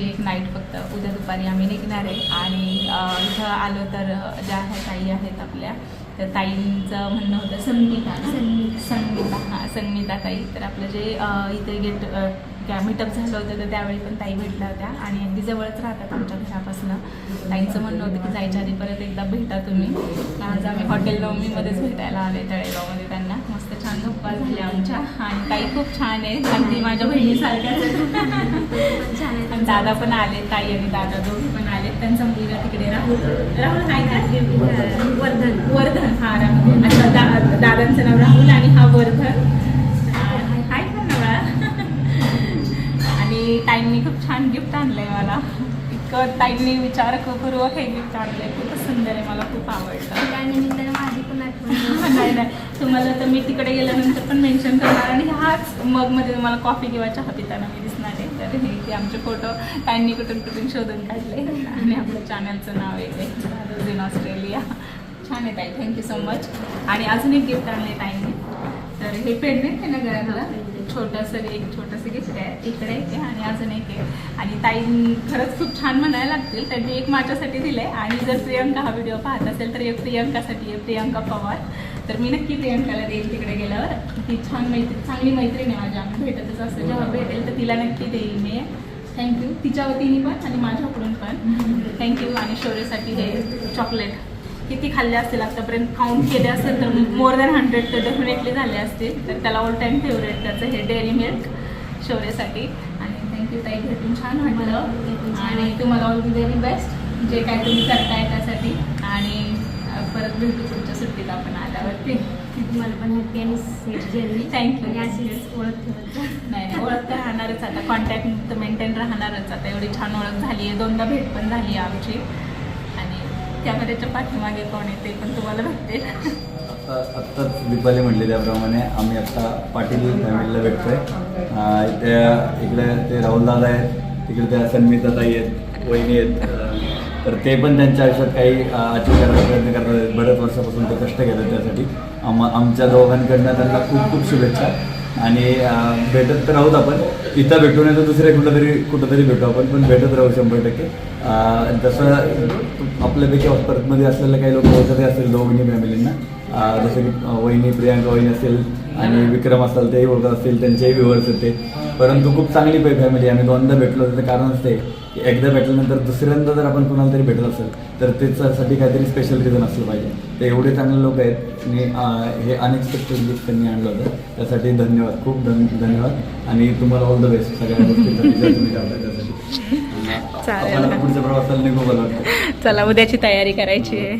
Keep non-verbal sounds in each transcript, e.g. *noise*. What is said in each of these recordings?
आजची एक नाईट फक्त उद्या दुपारी आम्ही निघणार आहे. आणि इथं आलो तर ज्या ह्या ताई आहेत आपल्या तर ताईंचं म्हणणं होतं संगीता? संगीता हां संगीता ताई. तर आपलं जे इथे गेट काय मीटअप झालं होतं तर त्यावेळी पण ताई भेटल्या होत्या. आणि अगदी जवळच राहतात आमच्या घरापासून. ताईंचं म्हणणं होतं की जायच्या आधी परत एकदा भेटा तुम्ही. आज आम्ही हॉटेल नवमीमध्येच भेटायला आले तळेगावमध्ये त्यांना. मस्त छान गप्पा झाल्या आमच्या. आणि ताई खूप छान आहे अगदी माझ्या बहिणीसारख्याच आहेत. आणि दादा पण आले ताई आणि दादा दोघे पण आले त्यांचा मुलगा तिकडे राहुल. राहुल हाय का? वर्धन. वर्धन. हा राहुल. दादांचं नाव राहुल आणि हा वर्धन हाय का नवळा आणि ताईंनी खूप छान गिफ्ट आणलंय मला. इतकं ताईंनी विचारपूर्वक हे गिफ्ट आणलंय. खूपच सुंदर आहे मला खूप आवडलं त्यानिमित्तानं माझी पण आठवण *laughs* नाही नाही. तुम्हाला तर मी तिकडे गेल्यानंतर पण मेन्शन करणार आणि ह्याच मगमध्ये तुम्हाला कॉफी किंवा चहा पिताना मी दिसणार आहे. तर हे ते आमचे फोटो ताईंनी कुठून कुठून शोधून काढले आणि आपल्या चॅनलचं नाव आहे ते. In Australia. छान आहे ताई. थँक्यू सो मच आणि अजून एक गिफ्ट आणले ताईंनी. तर हे पेंडेंट आहे ना घरातलं? छोटंसं एक छोटंसं गिफ्ट आहे. इकडे एक आहे आणि अजून एक आहे. आणि ताई खरंच खूप छान म्हणायला लागतील. त्यांनी एक माझ्यासाठी दिलं आहे आणि जर प्रियंका हा व्हिडिओ पाहत असेल तर एक प्रियंकासाठी आहे प्रियंका पवार. तर मी नक्की प्रियंकाला देईल तिकडे गेल्यावर. ती छान मैत्री चांगली मैत्रीण आहे माझी आम्ही भेटतच असतो जेव्हा भेटेल तर तिला नक्की देईल मी. थँक्यू तिच्या वतीने पण आणि माझ्याकडून पण. थँक्यू आणि शौर्यसाठी हे चॉकलेट किती खाल्ले असतील आतापर्यंत? काउंट केले असेल तर मोर दॅन हंड्रेड तर डेफिनेटली झाले असतील. तर त्याला ऑल टाईम फेवरेट त्याचं हे डेअरी मिल्क शौर्यसाठी. आणि थँक्यू ताई भेटून छान वाटलं. आणि तुम्हाला ऑल दी व्हेरी बेस्ट जे काय तुम्ही करताय त्यासाठी. आणि परत भेटू पुढच्या सुट्टीत आपण आल्यावरती. तुम्हाला पण हॅपी आणि सेफ जर्नी अशीच ओळख. नाही नाही ओळख तर राहणारच. आता कॉन्टॅक्ट मेंटेन राहणारच. आता एवढी छान ओळख झाली आहे दोनदा भेट पण झाली आहे आमची. कॅमेऱ्याच्या पाठीमागे कोण आहे ते पण तुम्हाला आता आत्ताच दीपाली म्हटले त्याप्रमाणे आम्ही आत्ता पाटील फॅमिलीला भेटतोय. अं, त्या इकडे ते राहुल दादा आहेत तिकडे त्या सन्मिता ताई आहेत वहिनी आहेत. तर ते पण त्यांच्या आयुष्यात काही अचीव करायचा प्रयत्न करतात. बऱ्याच वर्षापासून ते कष्ट घेतात त्यासाठी. आम आमच्या दोघांकडनं त्यांना खूप खूप शुभेच्छा. आणि भेटत तर राहूत आपण. इथं भेटू नाही तर दुसऱ्या कुठंतरी कुठंतरी भेटू आपण पण भेटत राहू शंभर टक्के. जसं आपल्यापैकी हॉस्पिटलमध्ये असलेले काही लोक ओळखतही असतील दोघी फॅमिलींना. जसं की वहिनी प्रियांका वहिनी असेल आणि विक्रम असेल तेही ओळखत असतील त्यांचेही व्ह्युअर्स येते परंतु खूप चांगली फॅमिली आम्ही दोनदा भेटलो त्याचं कारण असते की एकदा भेटल्यानंतर दुसऱ्यांदा जर आपण कुणाला तरी भेटत असेल तर त्याच्यासाठी काहीतरी स्पेशल रिझन असलं पाहिजे. ते एवढे चांगले लोक आहेत. अं, हे अनएक्सपेक्टेड गिफ्ट त्यांनी आणलं होतं. त्यासाठी धन्यवाद. खूप धन धन्यवाद. आणि तुम्हाला ऑल द बेस्ट सगळ्या गोष्टींसाठी जर तुम्ही करताय त्यासाठी. चालेल. आपण पुढच्या प्रवासाला निघू वाटतं चला उद्याची तयारी करायची आहे.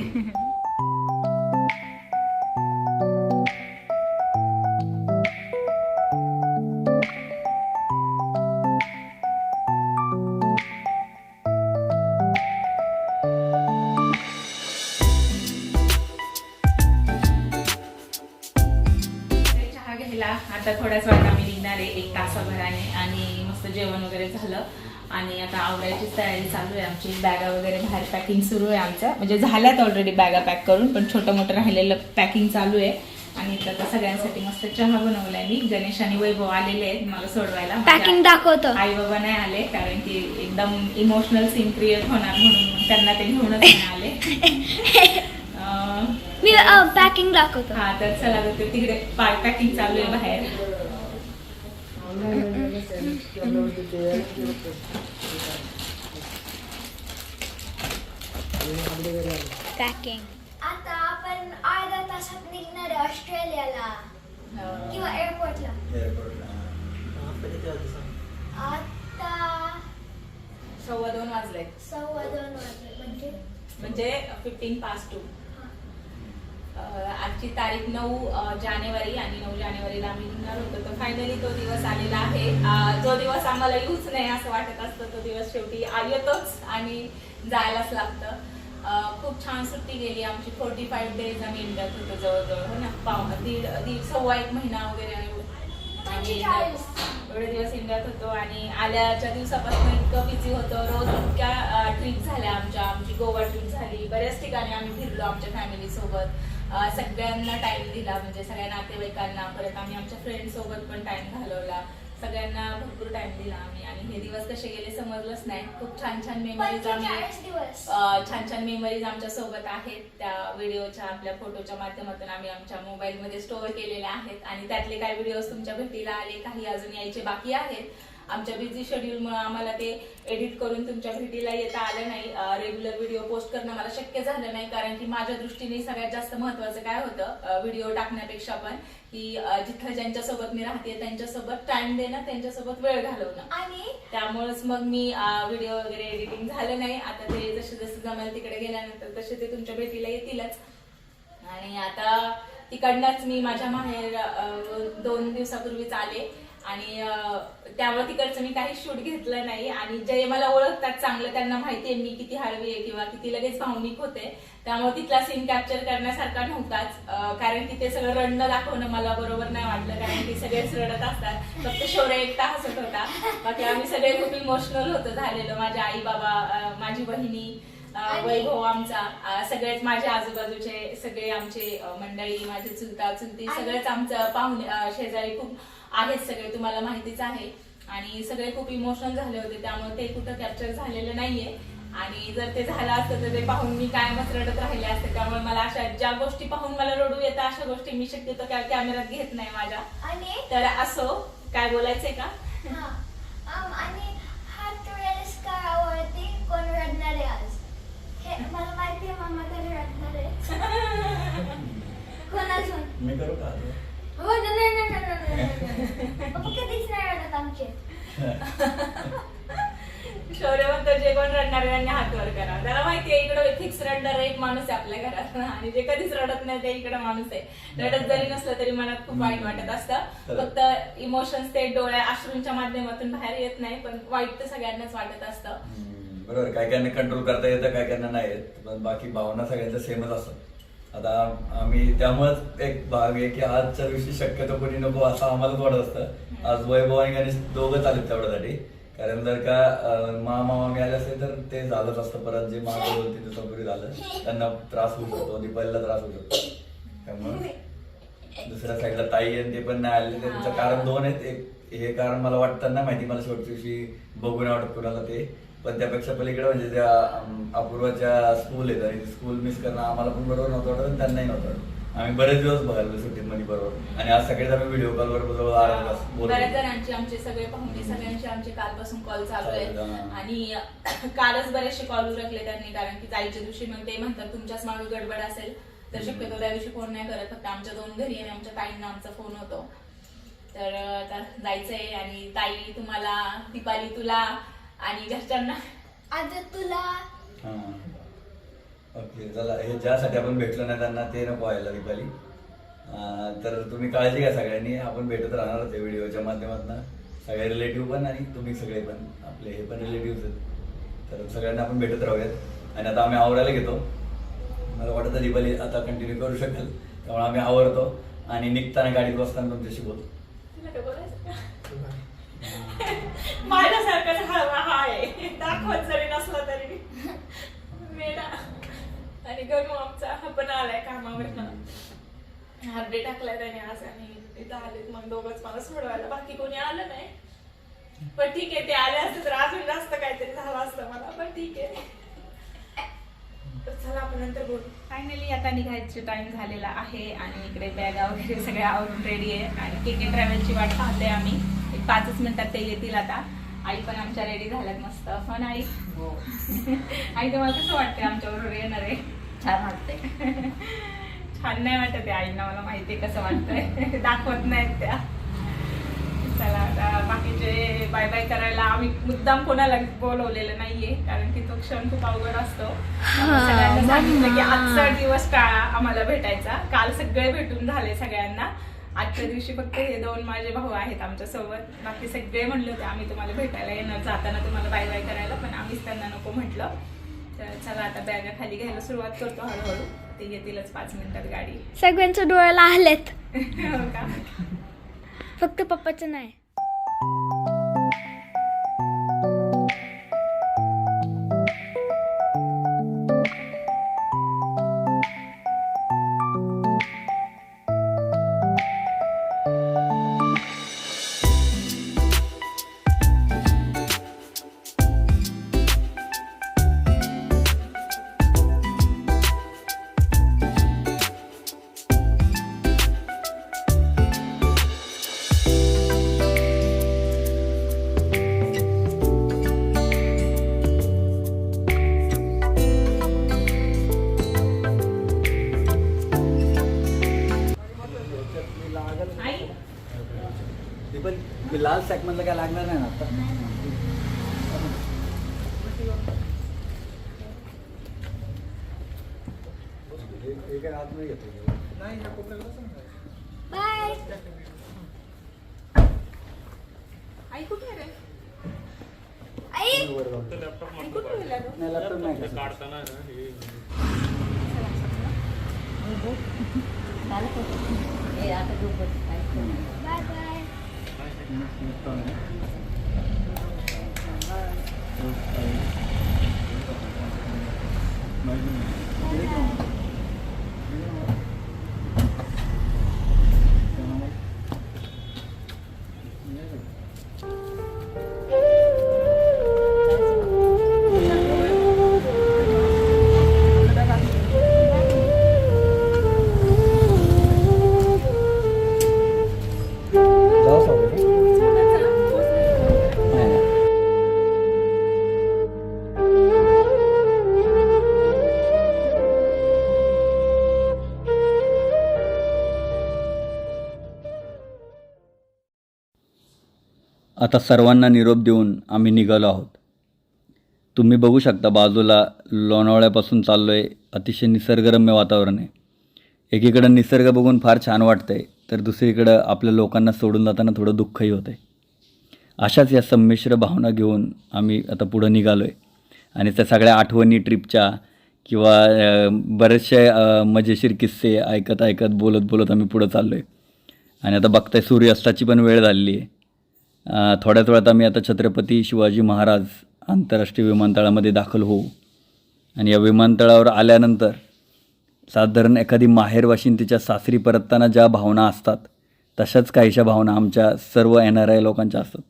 जेवण वगैरे झालं. आणि आता आवरायची तयारी चालू आहे. आमची बॅगा वगैरे बाहेर पॅकिंग सुरू आहे आमचं. म्हणजे झाल्यात ऑलरेडी बॅगा पॅक करून पण छोटं मोठं राहिलेलं पॅकिंग चालू आहे. आणि आता सगळ्यांसाठी मस्त चहा बनवलाय मी. गणेश आणि वैभव आलेले आहेत मला सोडवायला. पॅकिंग दाखवतो. आई बाबा नाही आले कारण की एकदम इमोशनल सीन क्रिएट होणार म्हणून त्यांना ते घेऊनच नाही आले. *laughs* मी पॅकिंग दाखवतो. हा तर चला तिकडे पॅकिंग चालू आहे बाहेर. पॅकिंग आता आपण अर्ध्या तासात निघणार आहे ऑस्ट्रेलियाला. किंवा एअरपोर्टला. आता सव्वा दोन वाजले. सव्वा दोन वाजले. म्हणजे? म्हणजे फिफ्टीन पास टू आजची तारीख नऊ जानेवारी आणि नऊ जानेवारीला आम्ही निघणार होतो. तर फायनली तो दिवस आलेला आहे. जो दिवस आम्हाला येऊच नाही असं वाटत असतं. तो दिवस शेवटी येतोच आणि जायलाच लागतं. खूप छान सुट्टी गेली आमची. फोर्टी फाईव्ह डेज आम्ही इंडियात होतो जवळजवळ. हो ना? पाव दीड दीड सव्वा एक महिना वगैरे आम्ही. एवढे दिवस इंडियात होतो. आणि आल्याच्या दिवसापासून इतकं बिझी होतो. रोज इतक्या ट्रिप झाल्या आमच्या. आमची गोवा ट्रिप झाली. बऱ्याच ठिकाणी आम्ही फिरलो आमच्या फॅमिली सोबत. अं, सगळ्यांना टाइम दिला. म्हणजे सगळ्या नातेवाईकांना परत आम्ही आमच्या फ्रेंड सोबत पण टाइम घालवला. सगळ्यांना भरपूर टाइम दिला आम्ही. आणि हे दिवस कसे गेले समजलंच नाही. खूप छान छान मेमरीज आम्ही छान छान मेमरीज आमच्यासोबत आहेत. त्या व्हिडिओच्या आपल्या फोटोच्या माध्यमातून आम्ही आमच्या मोबाईलमध्ये स्टोअर केलेल्या आहेत. आणि त्यातले काही व्हिडिओज तुमच्या भेटीला आले काही अजून यायचे बाकी आहेत? आमच्या बिझी शेड्यूलमुळे आम्हाला ते एडिट करून तुमच्या भेटीला येता आलं नाही. रेग्युलर व्हिडिओ पोस्ट करणं मला शक्य झालं नाही कारण की माझ्या दृष्टीने सगळ्यात जास्त महत्वाचं काय होतं व्हिडिओ टाकण्यापेक्षा पण की जिथं ज्यांच्यासोबत मी राहते त्यांच्यासोबत टाइम देणं त्यांच्यासोबत वेळ घालवणं. आणि त्यामुळेच मग मी व्हिडिओ वगैरे एडिटिंग झालं नाही. आता ते जसे जसे जमेल तिकडे गेल्यानंतर तसे ते तुमच्या भेटीला येतीलच. आणि आता तिकडनंच मी माझ्या माहेर दोन दिवसापूर्वीच आले. आणि त्यामुळे तिकडचं मी काही शूट घेतलं नाही आणि जे मला ओळखतात चांगलं त्यांना माहितीये मी किती हळवी आहे किंवा किती लगेच भावनिक होते. त्यामुळे तिथला सीन कॅप्चर करण्यासारखा नव्हताच कारण की ते सगळं रडणं दाखवणं मला बरोबर नाही वाटलं कारण की सगळेच रडत असतात. फक्त शौर्य एकटा हसत होता. बाकी आम्ही सगळे खूप इमोशनल होतो झालेलं. माझ्या आई बाबा माझी बहिणी वैभव आमचा सगळेच माझे आजूबाजूचे सगळे आमचे मंडळी माझे चुलता चुलती सगळेच आमचं पाहुणे शेजारी खूप आहेत सगळे तुम्हाला माहितीच आहे. आणि सगळे खूप इमोशनल झाले होते त्यामुळे ते कुठं कॅप्चर झालेलं नाहीये. आणि जर ते झालं असतं तर ते पाहून मी कायमच रडत राहिले असते. त्यामुळे मला अशा ज्या गोष्टी पाहून मला रडू येतात अशा गोष्टी मी शक्यतो कॅमेऱ्यात घेत नाही माझ्या. आणि तर असो काय बोलायचंय का हा आम, आणि हा ट्रेस करावरती कोण रडणार आहे आज हे मला माहिती आहे मामा तरी रडणार आहे कोण अजून मी करू का? हो नाही नाही नाही नाही, नाही, नाही, नाही. पप्पा कधीच नाही रडत आमचे. शौर्य म्हणतो जे कोण रडणार त्यांनी हात वर करा. त्याला माहितीये इकडे फिक्स रडणार एक माणूस आहे आपल्या घरात. आणि जे कधीच रडत नाही ते इकडे माणूस आहे. रडत जरी नसलं तरी मनात खूप वाईट वाटत असतं. फक्त इमोशन्स ते डोळ्या अश्रूंच्या माध्यमातून बाहेर येत नाही पण वाईट तर सगळ्यांनाच वाटत असतं. हम्म, बरोबर. काय कायांना कंट्रोल करता येतं काय कायांना नाही येत. पण बाकी भावना सगळ्यांच्या सेमच असतात. आता आम्ही त्यामुळेच एक भाग आहे की आजच्या दिवशी शक्यतो कोणी नको असं आम्हाला वाटत असतं. आज वैभव आणि गणेश दोघं चालेत तेवढ्यासाठी. कारण जर का मामा मामी आले असेल तर ते झालंच असतं परत जे मागे दोन ते सगळी झालं. त्यांना त्रास होऊ शकतो दीपालीला त्रास होऊ शकतो. त्यामुळे दुसऱ्या साईडला ताई आणि ते पण नाही आले त्यांचं कारण दोन आहेत. एक हे कारण मला वाटतं ना माहिती. मला शेवटच्या दिवशी बघून आवडत कुणाला ते. पण त्यापेक्षा पलीकडे म्हणजे त्या अपूर्वाच्या स्कूल आहेत आणि स्कूल मिस करणं आम्हाला पण बरोबर नव्हतं वाटत आणि त्यांनाही नव्हतं. आम्ही बरेच दिवस बघायला सुट्टीमध्ये बरोबर आणि आज सगळेच आम्ही व्हिडिओ कॉलवर जवळ बोलतो. बऱ्याच जणांची आमचे सगळे पाहुणे सगळ्यांचे आमचे कालपासून कॉल चालू आहेत. आणि *coughs* कालच बरेचसे कॉल उरकले त्यांनी कारण की जायच्या दिवशी मग ते म्हणतात तुमच्याच मागे गडबड असेल तर शक्यतो त्या दिवशी फोन नाही करत फक्त आमच्या दोन घरी आणि आमच्या ताईंना आमचा फोन होतो तर आता जायचंय आणि ताई तुम्हाला दीपाली तुला आणि घरच्यांना? आज तुला हा. ओके चला हे ज्यासाठी आपण भेटलो नाही त्यांना ते नको व्हायला दीपाली अं, तर तुम्ही काळजी घ्या सगळ्यांनी. आपण भेटत राहणारच आहे व्हिडिओच्या माध्यमातून. सगळे रिलेटिव्ह पण आणि तुम्ही सगळे पण. आपले हे पण रिलेटिव्ह आहेत. तर सगळ्यांना आपण भेटत राहूयात. आणि आता आम्ही आवरायला घेतो. मला वाटतं दीपाली आता कंटिन्यू करू शकेल. त्यामुळे आम्ही आवरतो आणि निघताना गाडीत बसताना तुमच्याशी बोलतो. *laughs* तुला माझ्यासारखाच हळवा हा आहे. दाखवत जरी नसला तरी. मेला. आणि गणू आमचा हा पण आलाय कामावर हार्डे टाकलाय त्याने आज आणि इथं आलेत मग दोघंच मला सोडवायला. बाकी कोणी आलं नाही. पण ठीक आहे ते आले असते तर अजून जास्त काहीतरी झालं असतं मला पण ठीक आहे. तर चला आपण नंतर बोलू. फायनली आता निघायचे टाइम झालेला आहे आणि इकडे बॅगा वगैरे सगळ्या आवरून रेडी आहे. आणि के के ट्रॅव्हलची वाट पाहते आम्ही. पाचच मिनिटात ते येतील आता. आई पण आमच्या रेडी झाल्यात मस्त. हो. ना आई आई तुम्हाला कसं वाटतंय आमच्याबरोबर येणार आहे. छान वाटते छान नाही वाटत आहे आईंना मला माहिती आहे कसं वाटतंय. *laughs* दाखवत नाहीत त्या. चला आता बाकीचे बाय बाय करायला आम्ही मुद्दाम कोणाला बोलवलेलं नाहीये कारण की तो क्षण खूप अवघड असतो. सगळ्यांना सांगितलं की आजचा दिवस टाळा आम्हाला भेटायचा. काल सगळे भेटून झाले सगळ्यांना. आजच्या दिवशी फक्त हे दोन माझे भाऊ आहेत आमच्यासोबत बाकी सगळे म्हणले होते आम्ही तुम्हाला भेटायला येणार जाताना तुम्हाला बाय बाय करायला पण आम्हीच त्यांना नको म्हटलं. तर चला आता बॅगा खाली घ्यायला सुरुवात करतो हळूहळू. ते येतीलच पाच मिनिटात गाडी. सगळ्यांच्या डोळ्याला आलेत *laughs* हो का? फक्त पप्पाचं नाही. लाल सॅक मधलं काय लागणार नाही ना आता? बाय आई कुठे रे? आई. आई कुठे गेला तो? नाही laptop नाही का? बाय *laughs* बाय जाऊ आता सर्वांना निरोप देऊन आम्ही निघालो आहोत. तुम्ही बघू शकता बाजूला लोणावळ्यापासून चाललो आहे अतिशय निसर्गरम्य वातावरण आहे. एकीकडं निसर्ग बघून फार छान वाटतं आहे तर दुसरीकडं आपल्या लोकांना सोडून जाताना थोडं दुःखही होतं आहे अशाच या संमिश्र भावना घेऊन आम्ही आता पुढं निघालो आहे आणि त्या सगळ्या आठवणी ट्रिपच्या किंवा बरेचसे मजेशीर किस्से ऐकत ऐकत बोलत बोलत आम्ही पुढं चाललो आहे आणि आता बघताय सूर्यास्ताची पण वेळ झालेली आहे. थोड्याच वेळात आम्ही आता छत्रपती शिवाजी महाराज आंतरराष्ट्रीय विमानतळामध्ये दाखल होऊ. आणि या विमानतळावर आल्यानंतर साधारण एखादी माहेरवाशीन तिच्या सासरी परतताना ज्या भावना असतात तशाच काहीशा भावना आमच्या सर्व एन आर आय लोकांच्या असतात.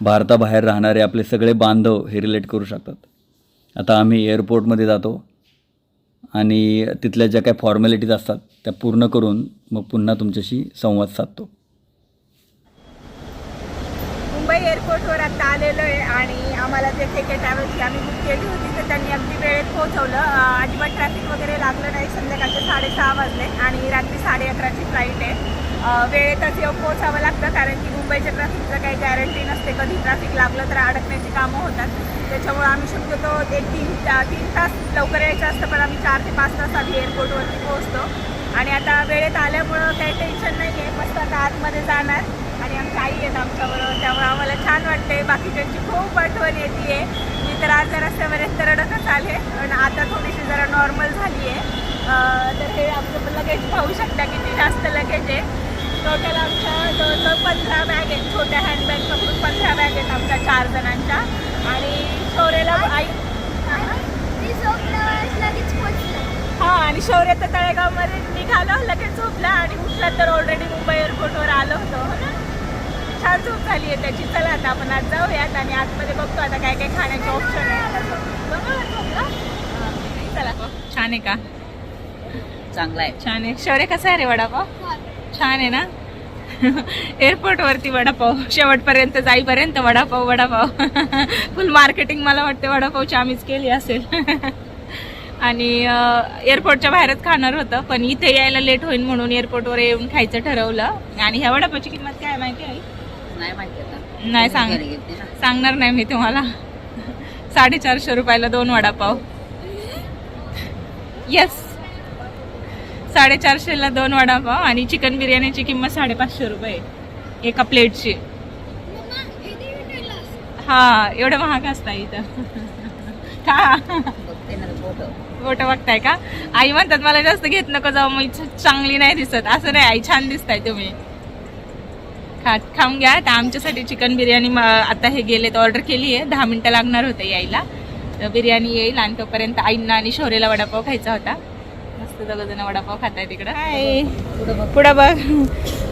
भारताबाहेर राहणारे आपले सगळे बांधव हे रिलेट करू शकतात. आता आम्ही एअरपोर्टमध्ये जातो आणि तिथल्या ज्या काही फॉर्मॅलिटीज असतात त्या पूर्ण करून मग पुन्हा तुमच्याशी संवाद साधतो. मुंबई एअरपोर्टवर आता आलेलो आहे आणि आम्हाला जे के के ट्रॅव्हल्सची आम्ही बुक केली होती तर त्यांनी अगदी वेळेत पोहोचवलं. अजिबात ट्रॅफिक वगैरे लागलं नाही. संध्याकाळचे साडेसहा वाजले आणि रात्री साडे अकराची फ्लाईट आहे वेळेतच येऊन पोहोचावं लागतं कारण की मुंबईच्या ट्रॅफिकचं काही गॅरंटी नसते. कधी ट्रॅफिक लागलं तर अडकण्याची कामं होतात. त्याच्यामुळे आम्ही शक्यतो एक तीन तीन तास लवकर यायचं असतं पण आम्ही चार ते पाच तास आधी एअरपोर्टवरती पोहोचतो. आणि आता वेळेत आल्यामुळं काही टेन्शन नाही आहे मस्त आता आतमध्ये जाणार. आई आहेत आमच्याबरोबर त्यामुळे आम्हाला छान वाटते बाकीच्यांची खूप आठवण येते मी तर आज रस्त्यापर्यंत रडतच आले पण आता थोडीशी जरा नॉर्मल झाली आहे तर हे आमचं लगेज पाहू शकता किती जास्त लगेज आहे. टोटल आमच्या जवळजवळ पंधरा बॅग आहेत छोट्या हँडबॅग पकडून पंधरा बॅग आहेत आमच्या चार जणांच्या. आणि शौर्याला आई लगेच हा आणि शौर्य तर तळेगावमध्ये निघालो लगेच झोपला आणि उठला तर ऑलरेडी मुंबई एअरपोर्टवर आलो होतो. छान झोप झाली आहे त्याची. चला आता आपण आज जाऊयात आणि आतमध्ये बघतो आता काय काय खाण्याचे ऑप्शन आहे. चला. छान आहे का? चांगला आहे. छान आहे. शौर्य कसा आहे रे वडापाव? छान आहे ना? एअरपोर्ट वरती वडापाव. शेवटपर्यंत जाईपर्यंत वडापाव वडापाव. फुल मार्केटिंग मला वाटते वडापावची आम्हीच केली असेल. आणि एअरपोर्टच्या बाहेरच खाणार होतं पण इथे यायला लेट होईल म्हणून एअरपोर्टवर येऊन खायचं ठरवलं. आणि ह्या वडापावची किंमत काय माहिती आहे? नाही माहिती आता. नाही सांग सांगणार नाही मी तुम्हाला. साडेचारशे रुपयाला दोन वडापाव. येस साडेचारशेला दोन वडापाव आणि चिकन बिर्याणीची किंमत साडेपाचशे रुपये. एका प्लेटची. हा एवढं महाग असतं इथं. *laughs* का फोटो बघताय का? आई म्हणतात मला जास्त घेत नको जाऊ मग छ- चांगली नाही दिसत. असं नाही आई छान दिसताय तुम्ही. खा खाऊन घ्या. आता आमच्यासाठी चिकन बिर्याणी आता हे गेलेत ऑर्डर केली आहे. दहा मिनटं लागणार होते यायला. तर बिर्याणी येईल आणि तोपर्यंत आईंना आणि शौर्याला वडापाव खायचा होता. मस्त दोघं जण वडापाव खाताय तिकडं. हाय. पुढं बघ.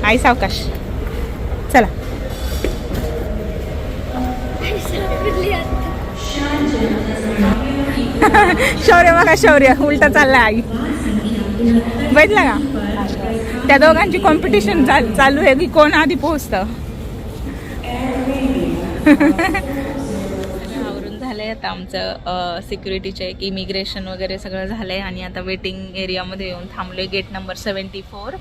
आई सावकाश. चला. *laughs* शौर्य बघा शौर्य. उलटा चालला आई. बघितलं का? त्या दोघांची कॉम्पिटिशन चालू आहे की कोण आधी पोहोचतं? *laughs* आवरून झालंय आता आमचं सिक्युरिटी चेक इमिग्रेशन वगैरे सगळं झालंय आणि आता वेटिंग एरियामध्ये येऊन थांबलोय. गेट नंबर सेवन्टी फोर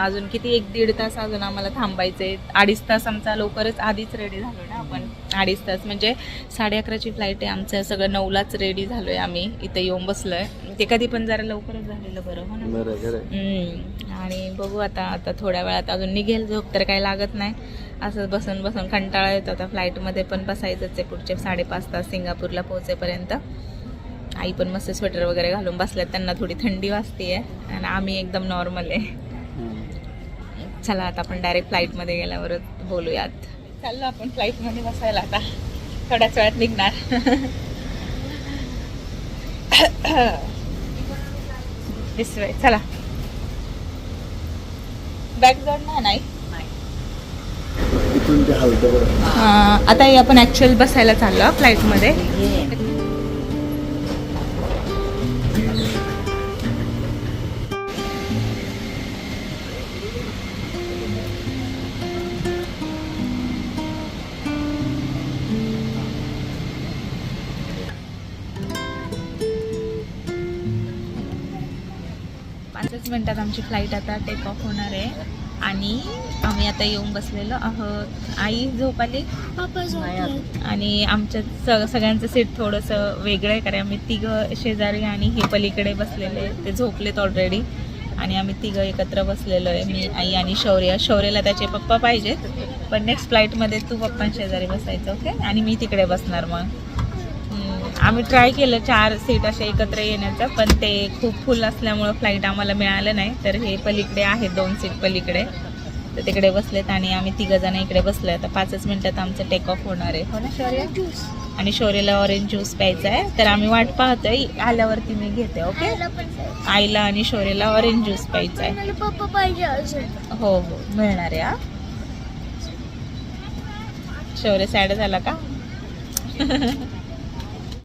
अजून किती एक दीड तास अजून आम्हाला थांबायचे अडीच तास आमचा लवकरच आधीच रेडी झालो ना आपण. अडीच तास म्हणजे साडे अकराची फ्लाईट आहे आमचं सगळं नऊलाच रेडी झालोय आम्ही. इथे येऊन बसलोय. ते कधी पण जरा लवकरच झालेलं बरं हो ना. आणि बघू आता आता थोड्या वेळात अजून निघेल झोप तर काही लागत नाही. असं बसून बसून कंटाळा येतो आता फ्लाईटमध्ये पण बसायचंच आहे पुढचे साडेपाच तास सिंगापूरला पोहोचेपर्यंत. आई पण मस्त स्वेटर वगैरे घालून बसल्यात त्यांना थोडी थंडी वाजते आहे आणि आम्ही एकदम नॉर्मल आहे. चला आता आपण डायरेक्ट फ्लाईटमध्ये गेल्यावरच बोलूयात. चाललो आपण फ्लाईटमध्ये बसायला आता. थोड्याच वेळात निघणार. दिसतोय चला. बॅग जोडणार नाही आता हे आपण ऍक्च्युअल बसायला चाललो फ्लाईटमध्ये पाचच मिनिटात आमची फ्लाईट आता टेक ऑफ होणार आहे. आणि आम्ही आता येऊन बसलेलो आहोत. आई झोप आली पप्पा झोपले. आणि आमच्या स सगळ्यांचं सीट थोडंसं वेगळं आहे कारण आम्ही तिघं शेजारी आणि हे पलीकडे बसलेले ते झोपलेत ऑलरेडी आणि आम्ही तिघं एकत्र बसलेलो आहे मी आई आणि शौर्य. शौर्यला त्याचे पप्पा पाहिजेत. पण नेक्स्ट फ्लाईटमध्ये तू पप्पां शेजारी बसायचं ओके आणि मी तिकडे बसणार मग. आम्ही ट्राय केलं चार सीट असे एकत्र येण्याचं पण ते खूप फुल असल्यामुळं फ्लाईट आम्हाला मिळालं नाही. तर हे पलीकडे आहेत दोन सीट पलीकडे. तर तिकडे बसलेत आणि आम्ही तिघं जण इकडे बसलोय. आता पाचच मिनिटात आमचं टेक ऑफ होणार आहे. हो ना शौर्य? ज्यूस आणि शौर्यला ऑरेंज ज्यूस प्यायचा आहे. तर आम्ही वाट पाहतोय. आल्यावरती मी घेते ओके. आईला आणि शौर्यला ऑरेंज ज्यूस प्यायचा आहे. हो हो मिळणार आहे हा. शौर्य सॅड झाला का? *laughs*